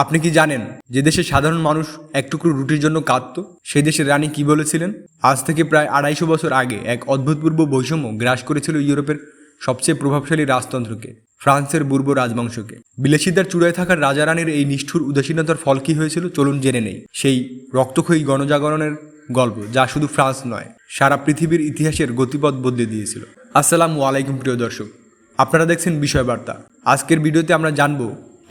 আপনি কি জানেন যে দেশে সাধারণ মানুষ এক টুকরো রুটির জন্য কাঁদত? সে দেশের রানী কি বলেছিলেন? আজ থেকে প্রায় আড়াইশো বছর আগে এক অদ্ভুতপূর্ব বৈষম্য গ্রাস করেছিল ইউরোপের সবচেয়ে প্রভাবশালী রাজতন্ত্রকে, ফ্রান্সের পূর্ব রাজবংশকে। বিলাসিতার চূড়ায় থাকা রাজা রানীর এই নিষ্ঠুর উদাসীনতার ফল কি হয়েছিল চলুন জেনে নেই। সেই রক্তক্ষয়ী গণজাগরণের গল্প যা শুধু ফ্রান্স নয়, সারা পৃথিবীর ইতিহাসের গতিপথ বদলে দিয়েছিল। আসসালামু আলাইকুম প্রিয় দর্শক, আপনারা দেখছেন বিষয়বার্তা। আজকের ভিডিওতে আমরা জানব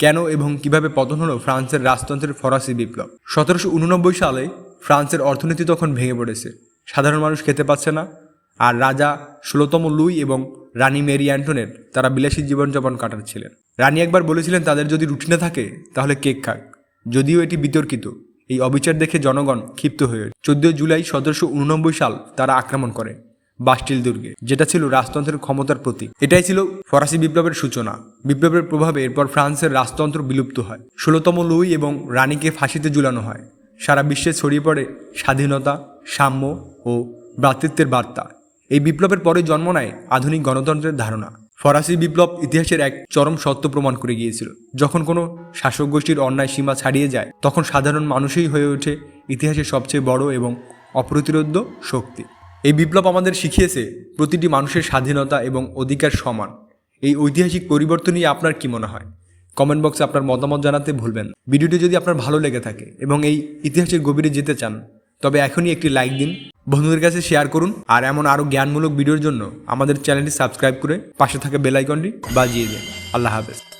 কেন এবং কীভাবে পতন হলো ফ্রান্সের রাজতন্ত্রের ফরাসি বিপ্লব? সতেরোশো উননব্বই সালে ফ্রান্সের অর্থনীতি তখন ভেঙে পড়েছে। সাধারণ মানুষ খেতে পাচ্ছে না, আর রাজা ষোলোতম লুই এবং রানী মেরি অ্যান্টনের তারা বিলাসী জীবনযাপন কাটাচ্ছিলেন। রানী একবার বলেছিলেন, তাদের যদি রুটি না থাকে, তাহলে কেক খাক। যদিও এটি বিতর্কিত, এই অবিচার দেখে জনগণ ক্ষিপ্ত হয়ে চোদ্দই জুলাই সতেরোশো উননব্বই সাল তারা আক্রমণ করে। বাস্টিল দুর্গে, যেটা ছিল রাজতন্ত্রের ক্ষমতার প্রতীক। এটাই ছিল ফরাসি বিপ্লবের সূচনা। বিপ্লবের প্রভাবে এরপর ফ্রান্সের রাজতন্ত্র বিলুপ্ত হয়। ষোলোতম লুই এবং রানীকে ফাঁসিতে ঝুলানো হয়। সারা বিশ্বে ছড়িয়ে পড়ে স্বাধীনতা, সাম্য ও ভ্রাতৃত্বের বার্তা। এই বিপ্লবের পরে জন্ম নেয় আধুনিক গণতন্ত্রের ধারণা। ফরাসি বিপ্লব ইতিহাসের এক চরম সত্য প্রমাণ করে গিয়েছিল। যখন কোনো শাসক গোষ্ঠীর অন্যায় সীমা ছাড়িয়ে যায়, তখন সাধারণ মানুষই হয়ে ওঠে ইতিহাসের সবচেয়ে বড় এবং অপ্রতিরোধ্য শক্তি। এই বিপ্লব আমাদের শিখিয়েছে প্রতিটি মানুষের স্বাধীনতা এবং অধিকার সমান। এই ঐতিহাসিক পরিবর্তন নিয়ে আপনার কি মনে হয়? কমেন্ট বক্সে আপনার মতামত জানাতে ভুলবেন ভিডিওটি যদি আপনার ভালো লেগে থাকে এবং এই ইতিহাসের গভীরে যেতে চান, তবে এখনই একটি লাইক দিন, বন্ধুদের কাছে শেয়ার করুন, আর এমন আরও জ্ঞানমূলক ভিডিওর জন্য আমাদের চ্যানেলটি সাবস্ক্রাইব করে পাশে থাকা বেল আইকনটি বাজিয়ে দিন। আল্লাহ হাফেজ।